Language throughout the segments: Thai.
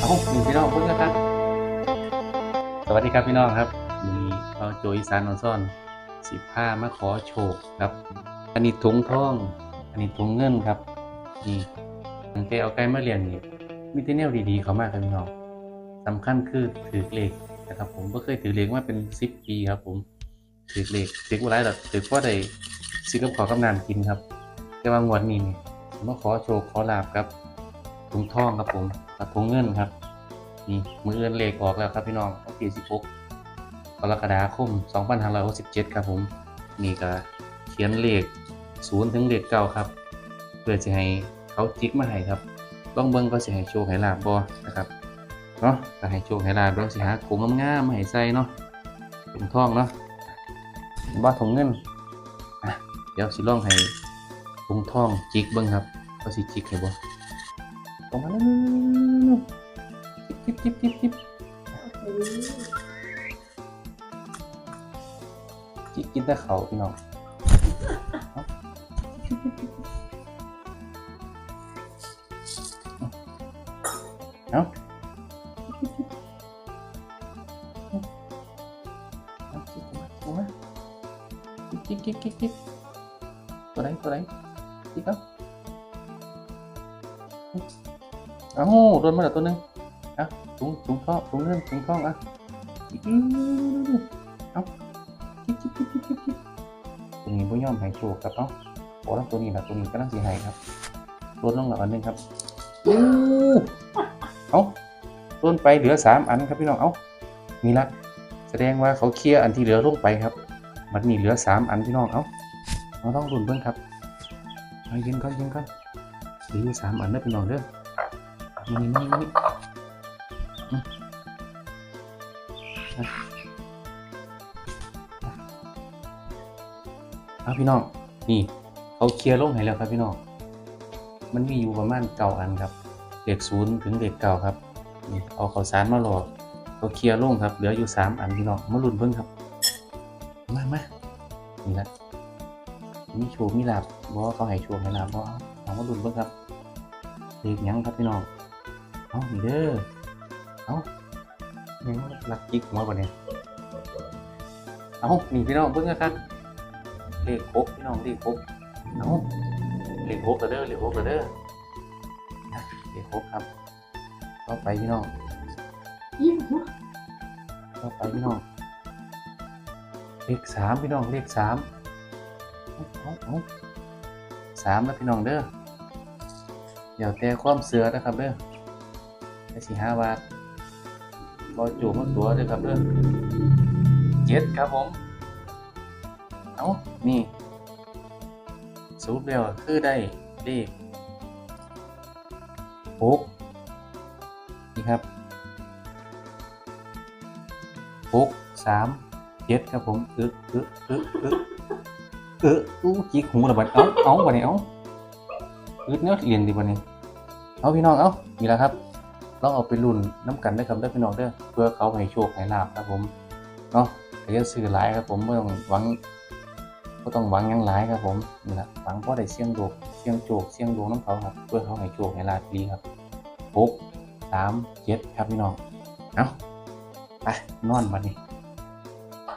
เอาหนึ่งพี่น้องพูดนะครับ สวัสดีครับพี่น้องครับวันนี้เราโจอีสานนอนซ่อนสิบผ้ามาขอโชคครับ อันนี้ถุงทอง อันนี้ถุงเงินครับนี่ตั้งแต่เอาไก่มาเลี้ยงนี่มีแต่แนวดีๆเขามากครับพี่น้องสำคัญคือถือเลขนะครับผมก็เคยถือเลขมาเป็นสิบปีครับผมถือเลขถือว่าไรหรอกถือว่าได้ซื้อกับขอกับนานกินครับ แต่ว่างวดนี้นี่ผมมาขอโชคขอลาบครับถุงทองครับผม กับถุงเงินครับนี่มือเอื้อนเลขออกแล้วครับพี่น้องวันที่16กรกฎาคม2567ครับผมนี่ก็เขียนเลข0ถึงเลข9ครับ เพื่อจะให้เขาจิกมาให้ครับลองเบิ่งก็สิให้โชคให้ลาบบ่นะครับเนาะก็ให้โชคให้ลาบเบิ่งสิหาโกงงามๆมาให้ใส่เนาะถุงทองเนาะบ่ถุงเงินอะเดี๋ยวสิลองให้ถุงทองจิกเบิ่งครับเขาสิจิกให้บ่ ตรงมาแล้วจิบจิบจิบจิบจิบกินแต่เขาพี่น้ องเอาเอาเอาจิบมาจิบมาจิบจิบจิบจิบตัวไหนตัวไหนจิบเอาเอาโดนมาแล้วตัวหนึงอะถุงถุงท่อถุงเงินถุงท่องอะอื้อเอาจิ๊บจิ๊บจิ๊บจิ๊บจิ๊บจิ๊บตัวนี้บ่ยอมหายโชคครับเนาะโอ้แล้วตัวนี้นะตัวนี้ก็น่าสิใหายครับลดลงแล้วอันหนึงครับอู้เอาต้นไปเหลือสามอันครับพี่น้อง เอานี่ละแสดงว่าเขาเคลียร์อันที่เหลือลงไปครับ มันมีเหลือสามอันพี่น้อง เอาเราต้องรุนเบิ่งครับเอายิงก่อนยิงก่อนเหลืออยู่สามอันเด้อพี่น้องเด้อ นี่นี่ครับพี่น้องนี่เขาเคลียร์ลงให้แล้วครับพี่น้องมันมีอยู่ประมาณเก่าอันครับเลขศูนย์ถึงเลขเก่าครับนี่เอาข้าวสารมาหลอกเขาเคลียร์ลงครับเหลืออยู่สามอันพี่น้องมาลุ้นเพิ่งครับมามานี่ละมีโชว์มีหลาบบอกเขาให้โชว์ให้ลาบบอกเอามาลุ้นเพิ่งครับเลขหยังครับพี่น้อง เอานี่เด้อเอาเนี่ยหลักจิกหัวปะเนี่ยเอานี่พี่น้องเพิ่งนะครับเลขครบพี่น้องเลขครบเอ้าเลขครบแล้วเด้อเลขครบแล้วเด้อนะเลขครบครับต่อไปพี่น้องต่อไปพี่น้องเลขสามพี่น้องเลขสามเอาเอาสามแล้วพี่น้องเด้อเดี๋ยวแต่ความเสือนะครับเด้อ แค่สี่ห้าบาทบอจูมันตัวเด้อครับเด้อเจ็ดครับผม เอานี่สูตรุปแล้วคือได้เลขหกนี่ครับหกสามเจ็ดครับผมอึอึอึอึอึอู้จิกหูระบาดเอาเอาบัดนี้เอาอึดเนื้อเรียนดีบัดนี้ เอาพี่น้องเอานี่แหละครับ ลองเอาไปรุ่นน้ำกันได้ครับได้อพี่น้องเด้อเพื่อเขาให้โชคให้ลาบครับผมเนาะแต่จะซื้อหลายครับผมไม่ต้องหวังก็ต้องหวังหยังหลายครับผมนี่แหละหวังเพราะได้เสี่ยงโดกเสี่ยงโจกเสี่ยงดวงน้ำเขาครับเพื่อเขาให้โจกให้ลาดดีครับหกสามเจ็ดครับพี่น้องเอาไปนอนบัดนี้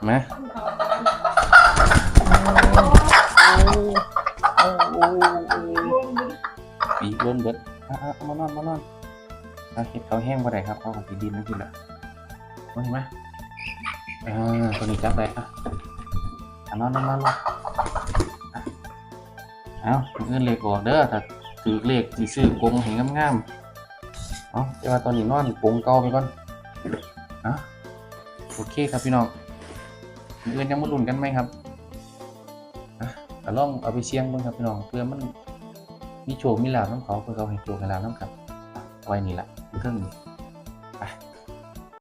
มาปีกล้นเบิดอะอะเอามานอนมานอน เอาเห็ดเขาแห้งบ่ได้ครับเอาของสีดินนั่นคือละเห็นไหมอ่าตัวนี้จับไปอะอะนอนนอนนอนอนเอาเงินเลขออกเด้อถ้าถือเลขสิซื้อกงให้งามๆเอาแต่ว่าตอนนี้นอนกงเก่าไปก่อนอะโอเคครับพี่น้องเงินยังมาลุ้นกันไหมครับอะลองเอาไปเสี่ยงบิ่งครับพี่น้องเพื่อมันมีโชคมีลาบน้ำเขาเพื่อเขาให้โชคให้ลาบน้ำครับไว้นี่ละ เครื่องนี้